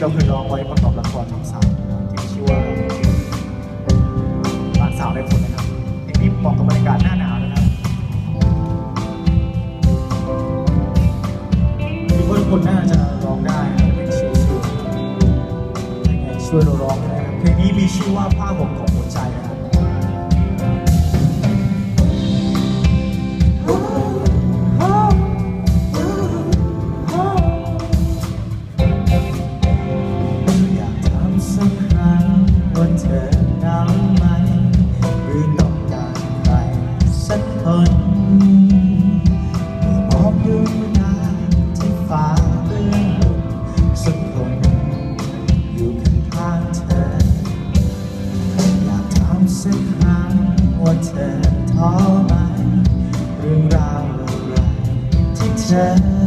เราเคยร้องไว้ประกอบละครของสาวที่ชื่อว่าหลานสาวในฝนนะครับเพลงนี้เหมาะกับบรรยากาศหน้าหนาวนะครับคิดว่าทุกคนน่าจะร้องได้นะเป็นชิวๆยังไงช่วยเราร้องนะครับเพลงนี้มีชื่อว่าผ้าห่มของหัวใจ พอไหมเรื่องราวอะไรที่เธอ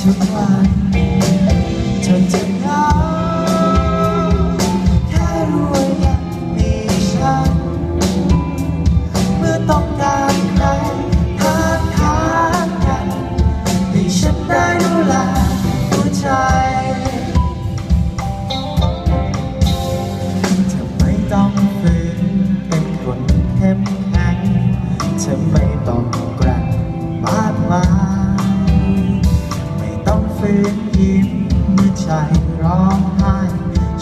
ทุกวันเธอจะเหง ฝืนยิ้มเมื่อใจร้องไห้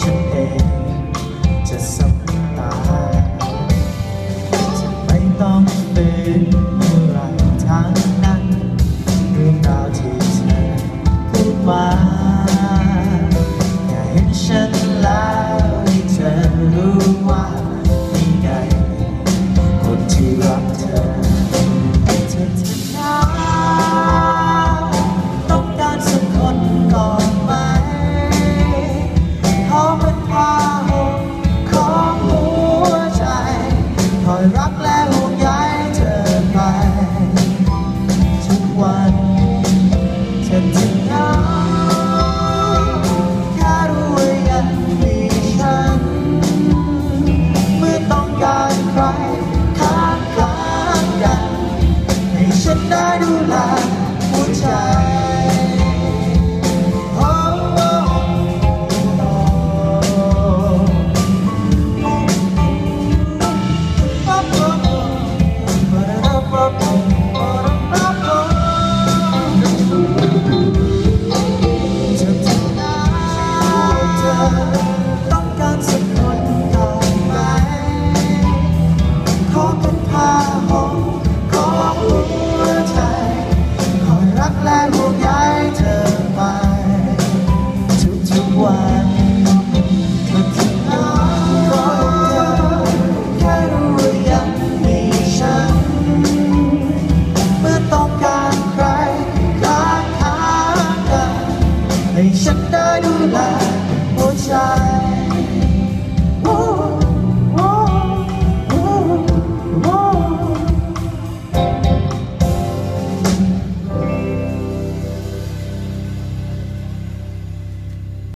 ฉันเองจะสบตาจะไม่ต้องฝืนเมื่อไรทั้งนั้นเรื่องราวที่เธอพูดมา